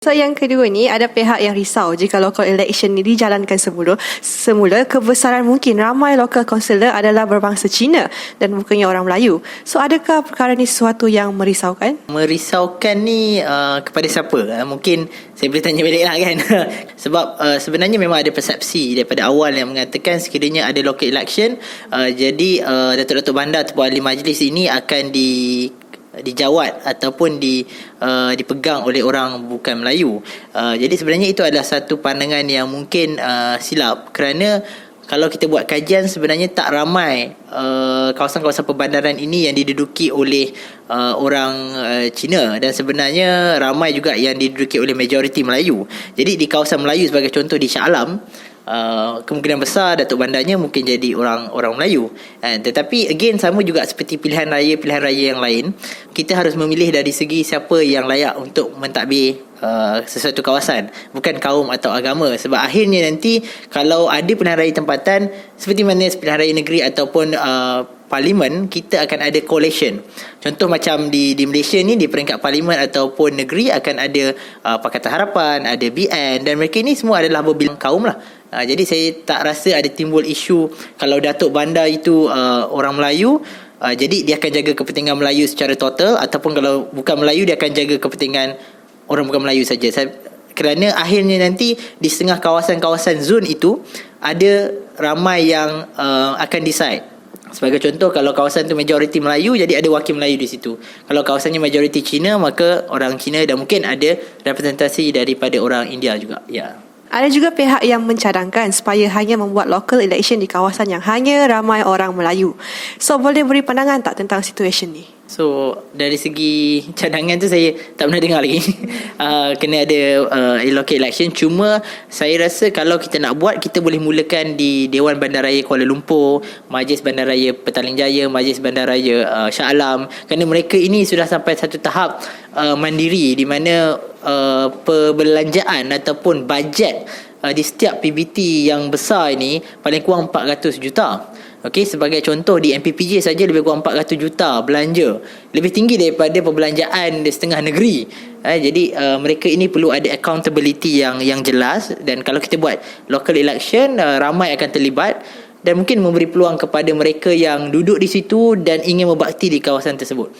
So yang kedua ni ada pihak yang risau jika local election ni dijalankan semula semula kebesaran mungkin ramai local councillor adalah berbangsa Cina dan bukannya orang Melayu. So adakah perkara ni sesuatu yang merisaukan? Merisaukan ni uh, kepada siapa? Uh, mungkin saya boleh tanya balik lah kan. Sebab uh, sebenarnya memang ada persepsi daripada awal yang mengatakan sekiranya ada local election uh, jadi uh, Datuk-Datuk Bandar ataupun ahli majlis ini akan di dijawat ataupun di uh, dipegang oleh orang bukan Melayu. Uh, jadi sebenarnya itu adalah satu pandangan yang mungkin uh, silap kerana kalau kita buat kajian sebenarnya tak ramai uh, kawasan-kawasan perbandaran ini yang diduduki oleh uh, orang uh, Cina dan sebenarnya ramai juga yang diduduki oleh majoriti Melayu. Jadi di kawasan Melayu sebagai contoh di Shah Alam Uh, kemungkinan besar Datuk Bandarnya mungkin jadi orang orang Melayu. Uh, tetapi again sama juga seperti pilihan raya pilihan raya yang lain, kita harus memilih dari segi siapa yang layak untuk mentadbir uh, sesuatu kawasan, bukan kaum atau agama. Sebab akhirnya nanti kalau ada pilihan raya tempatan seperti mana pilihan raya negeri ataupun uh, parlimen kita akan ada coalition. Contoh macam di di Malaysia ni di peringkat parlimen ataupun negeri akan ada uh, Pakatan Harapan, ada BN dan mereka ini semua adalah berbilang kaum lah. Uh, jadi saya tak rasa ada timbul isu kalau Datuk Bandar itu uh, orang Melayu uh, jadi dia akan jaga kepentingan Melayu secara total ataupun kalau bukan Melayu dia akan jaga kepentingan orang bukan Melayu saja. Saya kerana akhirnya nanti di setengah kawasan-kawasan zon itu ada ramai yang uh, akan decide. Sebagai contoh kalau kawasan tu majoriti Melayu jadi ada wakil Melayu di situ. Kalau kawasannya majoriti Cina maka orang Cina dan mungkin ada representasi daripada orang India juga. Ya. Yeah. Ada juga pihak yang mencadangkan supaya hanya membuat local election di kawasan yang hanya ramai orang Melayu. So boleh beri pandangan tak tentang situasi ni? So dari segi cadangan tu saya tak pernah dengar lagi. Uh, Kena ada uh, local election. Cuma saya rasa kalau kita nak buat Kita boleh mulakan di Dewan Bandaraya Kuala Lumpur Majlis Bandaraya Petaling Jaya Majlis Bandaraya uh, Shah Alam. Kerana mereka ini sudah sampai satu tahap uh, mandiri Di mana uh, perbelanjaan ataupun bajet uh, Di setiap PBT yang besar ini Paling kurang 400 juta Okey, sebagai contoh di MPPJ saja lebih kurang 400 juta belanja. Lebih tinggi daripada perbelanjaan di setengah negeri. Eh, jadi uh, mereka ini perlu ada accountability yang yang jelas dan kalau kita buat local election uh, ramai akan terlibat dan mungkin memberi peluang kepada mereka yang duduk di situ dan ingin berbakti di kawasan tersebut.